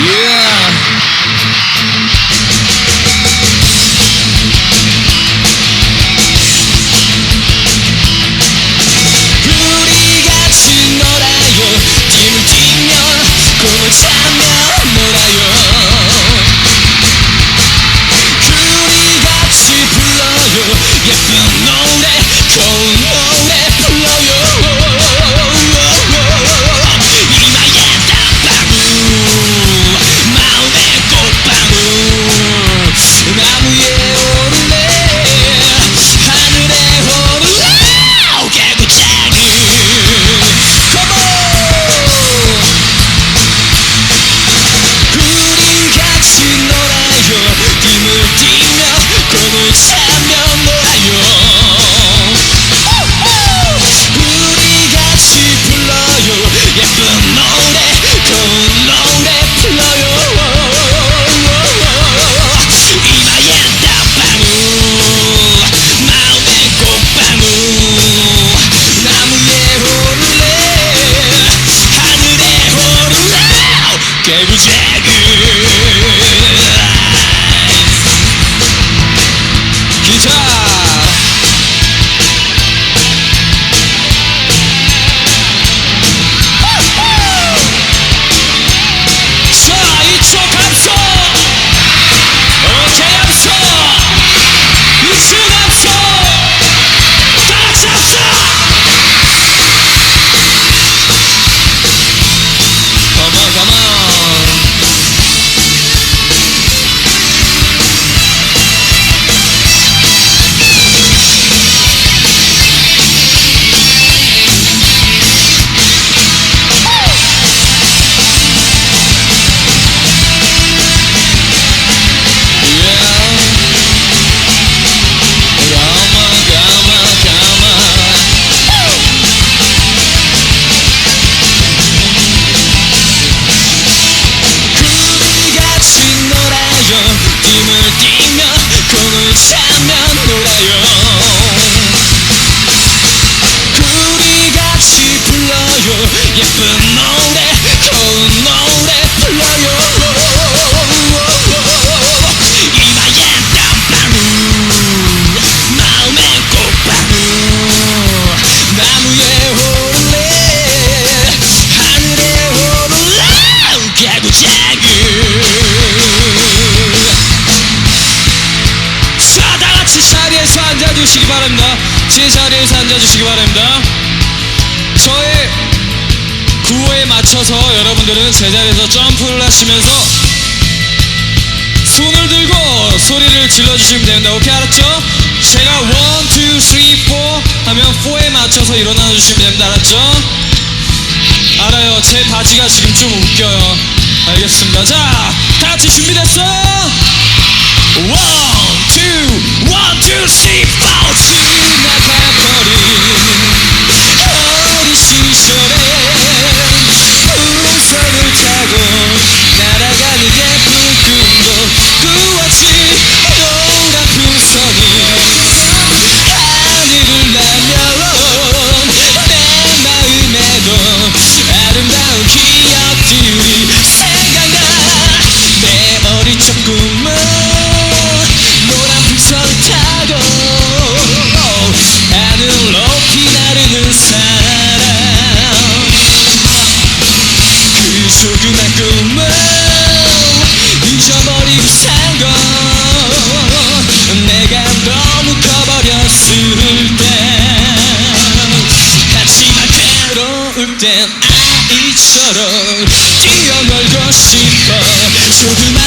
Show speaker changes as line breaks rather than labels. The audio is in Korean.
Yeah. 제 자리에서 앉아주시기 바랍니다. 저의 구호에 맞춰서 여러분들은 제 자리에서 점프를 하시면서 손을 들고 소리를 질러주시면 됩니다. 오케이 알았죠? 제가 1, 2, 3, 4 하면 4에 맞춰서 일어나 주시면 됩니다. 알았죠? 알아요. 제 바지가 지금 좀 웃겨요. 알겠습니다. 자, 다 같이 준비됐어요? 1, 2, 1, 2, 3, 次